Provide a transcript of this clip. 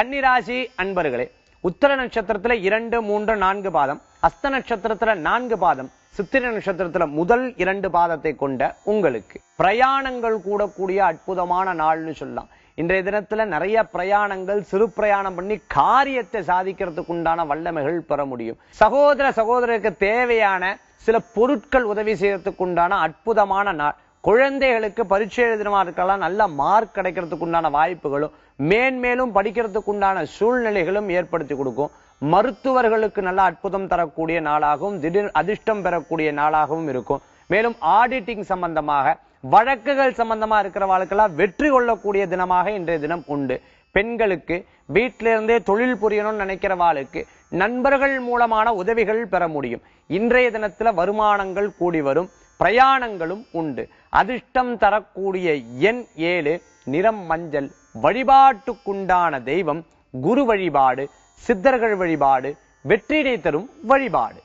கன்னிராசி அன்பர்களே உத்தர நட்சத்திரத்துல இரண்டு மூன்று நான்கு பாதம் அஸ்த நட்சத்திரத்துல நான்கு பாதம் சித்திர நட்சத்திரத்துல முதல் இரண்டு பாதத்தை கொண்ட உங்களுக்கு பிரயாணங்கள் கூடக்கூடிய அற்புதமான நாள்னு சொல்லலாம். இன்றைய தினத்துல நிறைய பிரயாணங்கள் சிறு பிரயாணம் பண்ணி காரியத்தை சாதிக்கிறதுக்கு உண்டான வல்லமைகள் பெற முடியும். சகோதர சகோதரருக்கு தேவையான சில பொருட்கள் உதவி செய்யறதுக்கு உண்டான அற்புதமான நாள். குழந்தைகளுக்கு பரீட்சை எழுதினமா நல்ல மார்க் கிடைக்கிறதுக்கு உண்டான வாய்ப்புகளும் மேன்மேலும் படிக்கிறதுக்கு உண்டான சூழ்நிலைகளும் ஏற்படுத்தி கொடுக்கும். மருத்துவர்களுக்கு நல்ல அற்புதம் தரக்கூடிய நாளாகவும் திடீர் அதிர்ஷ்டம் பெறக்கூடிய நாளாகவும் இருக்கும். மேலும் ஆடிட்டிங் சம்பந்தமாக வழக்குகள் சம்பந்தமா இருக்கிறவாளுக்கெல்லாம் வெற்றி கொள்ளக்கூடிய தினமாக இன்றைய தினம் உண்டு. பெண்களுக்கு வீட்டில இருந்தே தொழில் புரியணும்னு நினைக்கிறவாளுக்கு நண்பர்கள் மூலமான உதவிகள் பெற முடியும். இன்றைய தினத்துல வருமானங்கள் கூடி வரும். பிரயாணங்களும் உண்டு. அதிர்ஷ்டம் தரக்கூடிய எண் ஏழு நிறம் மஞ்சள். வழிபாட்டுக்குண்டான தெய்வம் குரு வழிபாடு சித்தர்கள் வழிபாடு வெற்றியை தரும் வழிபாடு.